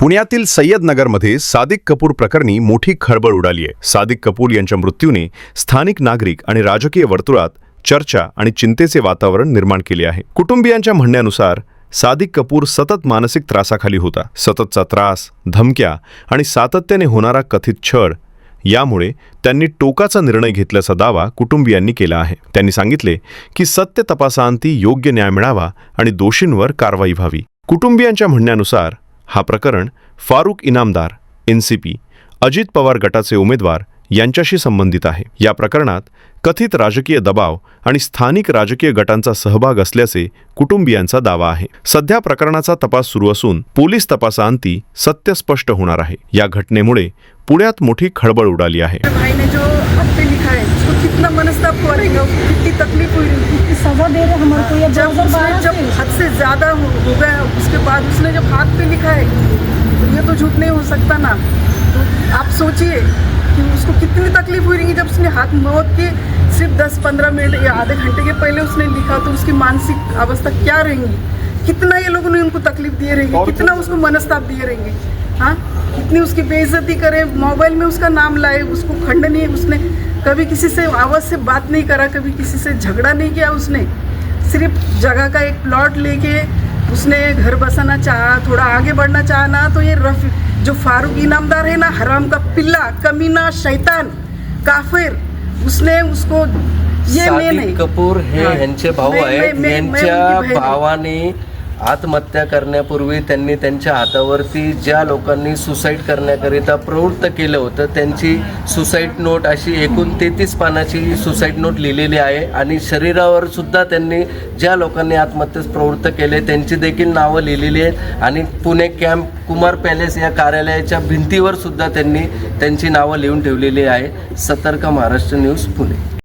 पुण्यातील सय्यद नगरमध्ये सादिक कपूर प्रकरणी मोठी खळबळ उडाली आहे. सादिक कपूर यांच्या मृत्यूने स्थानिक नागरिक आणि राजकीय वर्तुळात चर्चा आणि चिंतेचे वातावरण निर्माण केले आहे. कुटुंबियांच्या म्हणण्यानुसार सादिक कपूर सतत मानसिक त्रासाखाली होता. सततचा त्रास धमक्या आणि सातत्याने होणारा कथित छळ यामुळे त्यांनी टोकाचा निर्णय घेतल्याचा दावा कुटुंबियांनी केला आहे. त्यांनी सांगितले की सत्य तपासांती योग्य न्याय मिळावा आणि दोषींवर कारवाई व्हावी. कुटुंबियांच्या म्हणण्यानुसार हा प्रकरण फारुख इनामदार एनसीपी अजित पवार गटाचे उमेदवार यांच्याशी संबंधित आहे. या प्रकरणात कथित राजकीय दबाव आणि स्थानिक राजकीय गटांचा सहभाग असल्याचे कुटुंबियांचा दावा आहे. सध्या प्रकरणाचा तपास सुरू असून पोलीस तपासांती सत्य स्पष्ट होणार आहे. या घटनेमुळे पुण्यात मोठी खळबळ उडाली आहे. पे कितना मनस्ताप हुआ रहेगा? कितनी तकलीफ हुई? सजा दे रहे हमारे को ये जब जब से ज़्यादा हो हो गया उसके बाद उसने जब हाथ पे लिखा है तो ये तो झूठ नहीं हो सकता ना तो आप सोचिए कि उसको कितनी तकलीफ़ हुई रहेगी जब उसने हाथ मौत के सिर्फ़ दस पंद्रह मिनट या आधे घंटे के पहले उसने लिखा तो उसकी मानसिक अवस्था क्या रहेंगी? कितना ये लोगों ने उनको तकलीफ़ दिए रहेंगे? कितना उसको मनस्ताप दिए रहेंगे? हाँ? कितनी उसकी बेइज्जती करे मोबाइल में उसका नाम लाए उसको खंडनीय उसने कभी किसी से आवाज़ से बात नहीं करा कभी किसी से झगड़ा नहीं किया उसने। सिर्फ़ जगह का एक प्लॉट लेके उसने घर बसाना चाहा थोड़ा आगे बढ़ना चाहा ना तो ये रफ जो फारूक इनामदार है ना हराम का पिल्ला कमीना शैतान काफिर उसने उसको ये मैं नहीं सादिक कपूर हे हा. यांचे भाऊ आहेत यांच्या भावाने आत्महत्या करण्यापूर्वी त्यांनी त्यांच्या हातावरती ज्या लोकांनी सुसाईड करण्याकरिता प्रवृत्त केलं होतं त्यांची सुसाईड नोट अशी एकूण तेहतीस पानाची सुसाईड नोट लिहिलेली आहे आणि शरीरावर सुद्धा त्यांनी ज्या लोकांनी आत्महत्येस प्रवृत्त केले त्यांची देखील नावं लिहिलेली आहेत आणि पुणे कॅम्प कुमार पॅलेस या कार्यालयाच्या भिंतीवर सुद्धा त्यांनी त्यांची नावं लिहून ठेवलेली आहे. सतर्क महाराष्ट्र न्यूज पुणे.